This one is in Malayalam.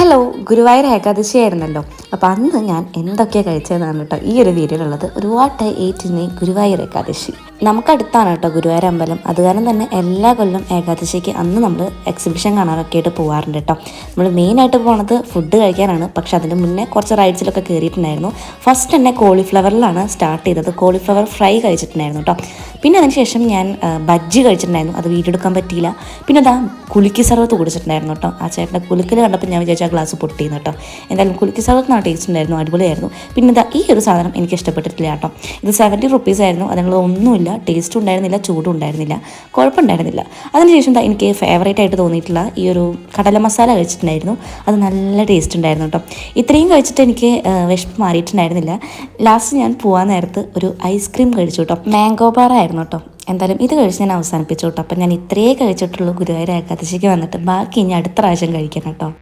ഹലോ ഗുരുവായൂർ ഏകാദശി ആയിരുന്നല്ലോ അപ്പോൾ അന്ന് ഞാൻ എന്തൊക്കെയാണ് കഴിച്ചതെന്നാണ് കേട്ടോ ഈ ഒരു വീഡിയോയിലുള്ളത് ഒരു what I ate in Guruvayur Ekadashi. നമുക്കടുത്താണ് കേട്ടോ ഗുരുവായൂർ അമ്പലം. അത് കാരണം തന്നെ എല്ലാ കൊല്ലം ഏകാദശിക്ക് അന്ന് നമ്മൾ എക്സിബിഷൻ കാണാനൊക്കെ ആയിട്ട് പോകാറുണ്ട് കേട്ടോ. നമ്മൾ മെയിനായിട്ട് പോണത് ഫുഡ് കഴിക്കാനാണ്. പക്ഷെ അതിന് മുന്നേ കുറച്ച് റൈഡ്സിലൊക്കെ കയറിയിട്ടുണ്ടായിരുന്നു ഫസ്റ്റ് തന്നെ കോളിഫ്ലവറിലാണ് സ്റ്റാർട്ട് ചെയ്തത്. കോളിഫ്ലവർ ഫ്രൈ കഴിച്ചിട്ടുണ്ടായിരുന്നു കേട്ടോ. പിന്നെ അതിനുശേഷം ഞാൻ ബജ്ജി കഴിച്ചിട്ടുണ്ടായിരുന്നു. അത് വീഡിയോ എടുക്കാൻ പറ്റിയില്ല. പിന്നെ അതാ കുലുക്കി സർവത്ത് കുടിച്ചിട്ടുണ്ടായിരുന്നു കേട്ടോ. ആ ചേട്ടന്റെ കുലുക്കിൽ കണ്ടപ്പോൾ ഞാൻ വിചാരിച്ചു ആ ഗ്ലാസ് പൊട്ടിയിരുന്നു കേട്ടോ. എന്തായാലും കുലുക്കി സർവത്ത് ആ ടേസ്റ്റ് ഉണ്ടായിരുന്നു. അടിപൊളിയായിരുന്നു. പിന്നെ ഈ ഒരു സാധനം എനിക്ക് ഇഷ്ടപ്പെട്ടിട്ടില്ല കേട്ടോ. ഇത് സെവന്റി റുപ്പീസ് ആയിരുന്നു. അതിനുള്ള ഒന്നുമില്ല ടേസ്റ്റും ഉണ്ടായിരുന്നില്ല ചൂടും ഉണ്ടായിരുന്നില്ല കുഴപ്പമുണ്ടായിരുന്നില്ല. അതിനുശേഷം എനിക്ക് ഫേവറേറ്റ് ആയിട്ട് തോന്നിയിട്ടുള്ള ഈ ഒരു കടല മസാല കഴിച്ചിട്ടുണ്ടായിരുന്നു. അത് നല്ല ടേസ്റ്റ് ഉണ്ടായിരുന്നു കേട്ടോ. ഇത്രയും കഴിച്ചിട്ട് എനിക്ക് വിഷപ്പ് മാറിയിട്ടുണ്ടായിരുന്നില്ല. ലാസ്റ്റ് ഞാൻ പോകാൻ നേരത്ത് ഒരു ഐസ്ക്രീം കഴിച്ചു കേട്ടോ. മാംഗോ ബാർ ആയിരുന്നു കേട്ടോ. എന്തായാലും ഇത് കഴിച്ച് ഞാൻ അവസാനിപ്പിച്ചു കേട്ടോ. അപ്പം ഞാൻ ഇത്രയേ കഴിച്ചിട്ടുള്ളൂ. ഗുരുവായൂർ ഏകാദശിക്ക് വന്നിട്ട്. ബാക്കി ഇനി അടുത്ത പ്രാവശ്യം കഴിക്കണം കേട്ടോ.